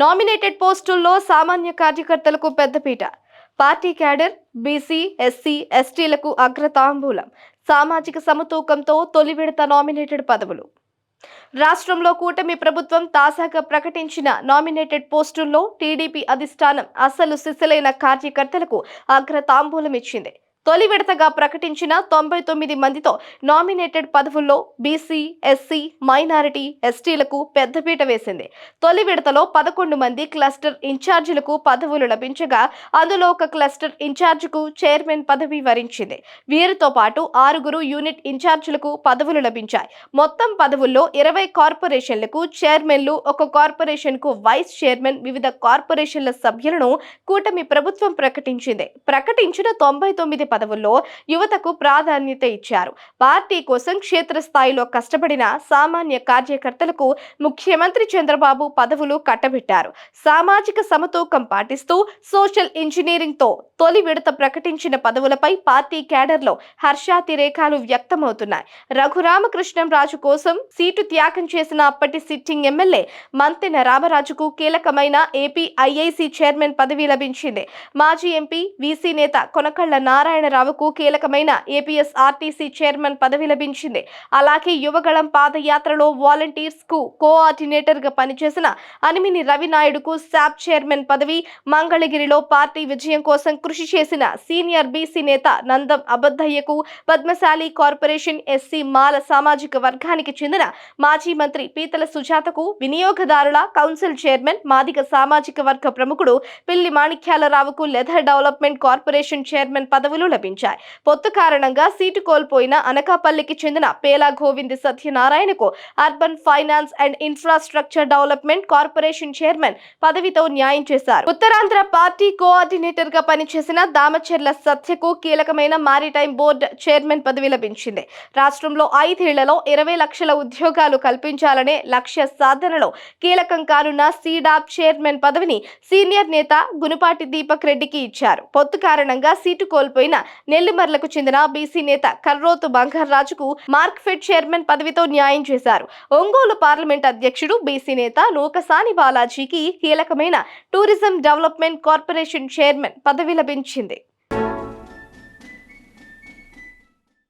Nominated పోస్టుల్లో సామాన్య కార్యకర్తలకు పెద్దపీట. పార్టీ క్యాడర్ బీసీ ఎస్సీ ఎస్టీలకు అగ్రతాంబూలం. సామాజిక సమతూకంతో తొలి విడత నామినేటెడ్ పదవులు. రాష్ట్రంలో కూటమి ప్రభుత్వం తాజాగా ప్రకటించిన నామినేటెడ్ పోస్టుల్లో టీడీపీ అధిష్టానం అసలు సిసలైన కార్యకర్తలకు అగ్రతాంబూలం ఇచ్చింది తొలి విడతగా ప్రకటించిన తొంభై తొమ్మిది మందితో నామినేటెడ్ పదవుల్లో బీసీ ఎస్సీ మైనారిటీ ఎస్టీలకు పెద్దపీట వేసింది. తొలి విడతలో పదకొండు మంది క్లస్టర్ ఇన్ఛార్జీలకు పదవులు లభించగా అందులో ఒక క్లస్టర్ ఇన్ఛార్జికు చైర్మన్ పదవి వరించింది. వీరితో పాటు ఆరుగురు యూనిట్ ఇన్ఛార్జీలకు పదవులు లభించాయి. మొత్తం పదవుల్లో ఇరవై కార్పొరేషన్లకు చైర్మన్లు ఒక కార్పొరేషన్కు వైస్ చైర్మన్ వివిధ కార్పొరేషన్ల సభ్యులను కూటమి ప్రభుత్వం ప్రకటించింది. ప్రకటించిన తొంభై తొమ్మిది పదవుల్లో యువతకు ప్రాధాన్యత ఇచ్చారు. పార్టీ కోసం క్షేత్రస్థాయిలో కష్టపడిన సామాన్య కార్యకర్తలకు ముఖ్యమంత్రి చంద్రబాబు పదవులు కట్టబెట్టారు. సామాజిక సమతూకం పాటిస్తూ సోషల్ ఇంజనీరింగ్తో తొలి విడత ప్రకటించిన పదవులపై పార్టీ క్యాడర్లో హర్షాతిరేకాలు వ్యక్తమవుతున్నాయి. రఘురామకృష్ణంరాజు కోసం సీటు త్యాగం చేసిన అప్పటి సిట్టింగ్ ఎమ్మెల్యే మంతెన రామరాజుకు కీలకమైన ఏపీ ఐఐసి చైర్మన్ పదవి లభించింది. మాజీ ఎంపీ వీసీ నేత కొనకళ్ళ నారాయణ నారాయణరావుకు కీలకమైన ఏపీఎస్ ఆర్టీసీ చైర్మన్ పదవి లభించింది. అలాగే యువగళం పాదయాత్రలో వాలంటీర్స్కు కోఆర్డినేటర్గా పనిచేసిన అనిమిని రవినాయుడుకు శాప్ చైర్మన్ పదవి మంగళగిరిలో పార్టీ విజయం కోసం కృషి చేసిన సీనియర్ బీసీ నేత నందం అబద్దయ్యకు పద్మశాలి కార్పొరేషన్ ఎస్సీ మాల సామాజిక వర్గానికి చెందిన మాజీ మంత్రి పీతల సుజాతకు వినియోగదారుల కౌన్సిల్ చైర్మన్ మాదిగ సామాజిక వర్గ ప్రముఖుడు పిల్లి మాణిక్యాలరావుకు లెదర్ డెవలప్మెంట్ కార్పొరేషన్ చైర్మన్ పదవులు లభించాయి. పొత్తు కారణంగా సీటు కోల్పోయిన అనకాపల్లికి చెందిన పేలా Govind సత్యనారాయణకు urban finance and infrastructure development corporation chairman పదవితో న్యాయం చేశారు. ఉత్తరాంధ్ర పార్టీ కోఆర్డినేటర్గా పనిచేసిన దామచెర్ల సత్యకు కీలకమైన మారిటైమ్ బోర్డు చైర్మన్ పదవి లభించింది. రాష్ట్రంలో ఐదేళ్ళలో ఇరవై లక్షల ఉద్యోగాలు కల్పించాలనే లక్ష్య సాధనలో కీలకం కానున్న సీడాప్ చైర్మన్ పదవిని సీనియర్ నేత గునుపాటి దీపక్ రెడ్డికి ఇచ్చారు. పొత్తు కారణంగా సీటు కోల్పోయిన నెల్లిమర్లకు చెందిన బీసీ నేత కర్రోతు బంగారాజుకు మార్క్ఫెడ్ చైర్మన్ పదవితో న్యాయం చేశారు. ఒంగోలు పార్లమెంట్ అధ్యక్షుడు బీసీ నేత నూకసాని బాలాజీకి కీలకమైన టూరిజం డెవలప్మెంట్ కార్పొరేషన్ చైర్మన్ పదవి లభించింది.